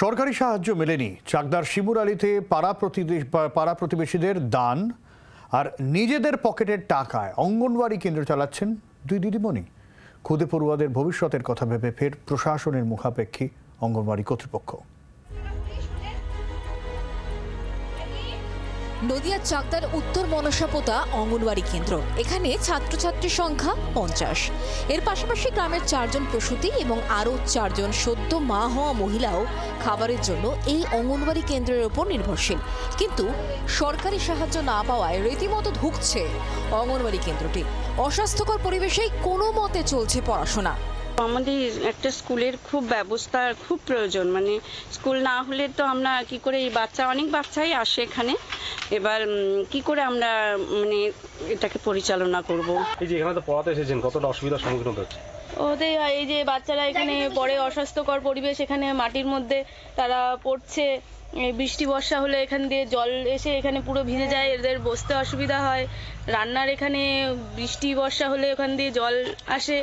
সরকারি সাহায্য মেলেনি। চাকদার শিমুর আলীতে পাড়া পাড়া প্রতিবেশীদের দান আর নিজেদের পকেটের টাকায় অঙ্গনওয়াড়ি কেন্দ্র চালাচ্ছেন দুই দিদিমণি। খুদে পড়ুয়াদের ভবিষ্যতের কথা ভেবে ফের প্রশাসনের মুখাপেক্ষী অঙ্গনওয়াড়ি কর্তৃপক্ষ। নদিয়ার চাকদার উত্তর মনসাপোতা অঙ্গনওয়াড়ি কেন্দ্র। এখানে ছাত্রছাত্রীর সংখ্যা পঞ্চাশ। এর পাশাপাশি গ্রামের চারজন প্রসূতি এবং আরও চারজন সদ্য মা হওয়া মহিলাও খাবারের জন্য এই অঙ্গনওয়াড়ি কেন্দ্রের ওপর নির্ভরশীল। কিন্তু সরকারি সাহায্য না পাওয়ায় রীতিমতো ধুঁকছে অঙ্গনওয়াড়ি কেন্দ্রটি। অস্বাস্থ্যকর পরিবেশেই কোনো মতে চলছে পড়াশোনা। আমাদের একটা স্কুলের খুব ব্যবস্থা খুব প্রয়োজন। মানে স্কুল না হলে তো আমরা কি করে এই বাচ্চা অনেক বাচ্চাই আসে এখানে। এবার কি করে আমরা মানে এটাকে পরিচালনা করব। এই যে এখানে তো পড়াতে এসেছেন কতটা অসুবিধার সম্মুখীন হতে হচ্ছে? ওদের এই যে বাচ্চারা এখানে পড়ে অস্বাস্থ্যকর পরিবেশ এখানে মাটির মধ্যে তারা পড়ছে। বৃষ্টি বর্ষা হলে এখান দিয়ে জল এসে এখানে পুরো ভিজে যায় এদের বসতে অসুবিধা হয়। রান্নার এখানে বৃষ্টি বর্ষা হলে ওখান দিয়ে জল আসে।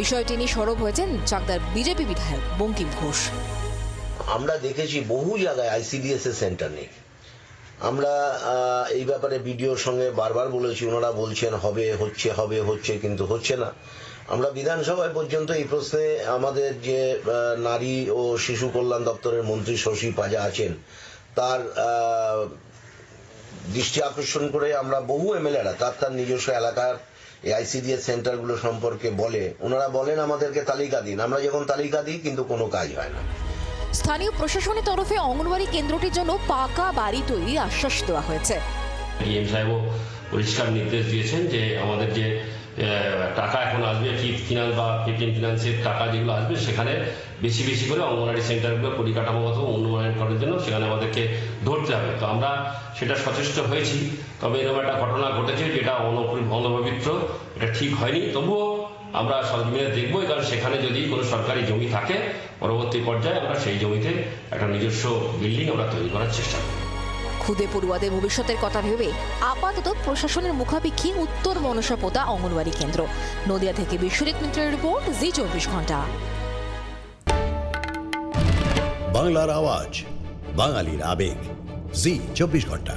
বিষয়টি নিয়ে সরব হয়েছেন চাকদার বিজেপি বিধায়ক বঙ্কিম ঘোষ। আমরা দেখেছি বহু জায়গায় আইসিডিএস এর সেন্টার নেই। আমরা এই ব্যাপারে বিডিওর সঙ্গে বারবার বলেছি, ওনারা বলছেন হবে, হচ্ছে হবে, হচ্ছে, কিন্তু হচ্ছে না। আমরা বিধানসভায় পর্যন্ত এই প্রশ্নে আমাদের যে নারী ও শিশু কল্যাণ দপ্তরের মন্ত্রী শশী পাজা আছেন, তার দৃষ্টি আকর্ষণ করে আমরা বহু এমএলএরা তার তার নিজস্ব এলাকার আইসিডিএস সেন্টারগুলো সম্পর্কে বলে ওনারা বলেন আমাদেরকে তালিকা দিন। আমরা যখন তালিকা দিই কিন্তু কোনো কাজ হয় না। স্থানীয় প্রশাসনের তরফে অঙ্গনওয়াড়ি কেন্দ্রটির জন্য পাকা বাড়ি তৈরি আশ্বাস দেওয়া হয়েছে। ডিএম সাহেবও পরিষ্কার নির্দেশ দিয়েছেন যে আমাদের যে টাকা এখন আসবে ফিফ ফিনান্স বা ফিফটিন ফিনান্সের টাকা যেগুলো আসবে, সেখানে বেশি বেশি করে অঙ্গনওয়াড়ি সেন্টারগুলো পরিকাঠামোগত উন্নয়ন করার জন্য সেখানে আমাদেরকে ধরতে হবে। তো আমরা সেটা সচেষ্ট হয়েছি, তবে এরকম একটা ঘটনা ঘটেছে যেটা অনপবিত্র, এটা ঠিক হয়নি। তবুও আমরা সরজমিনে দেখব কারণ সেখানে যদি কোনো সরকারি জমি থাকে, পরবর্তী পর্যায়ে আমরা সেই জমিতে একটা নিজস্ব বিল্ডিং আমরা তৈরি করার চেষ্টা করব। খুদে পড়ুয়াদের ভবিষ্যতের কথা ভেবে আপাতত প্রশাসনের মুখাপেক্ষী উত্তর মনসাপোতা অঙ্গনওয়াড়ি কেন্দ্র। নদিয়া থেকে বিশ্বজিৎ মিত্রের রিপোর্ট, জি চব্বিশ ঘণ্টা। বাংলার আওয়াজ, বাঙালির আবেগ, জি চব্বিশ ঘণ্টা।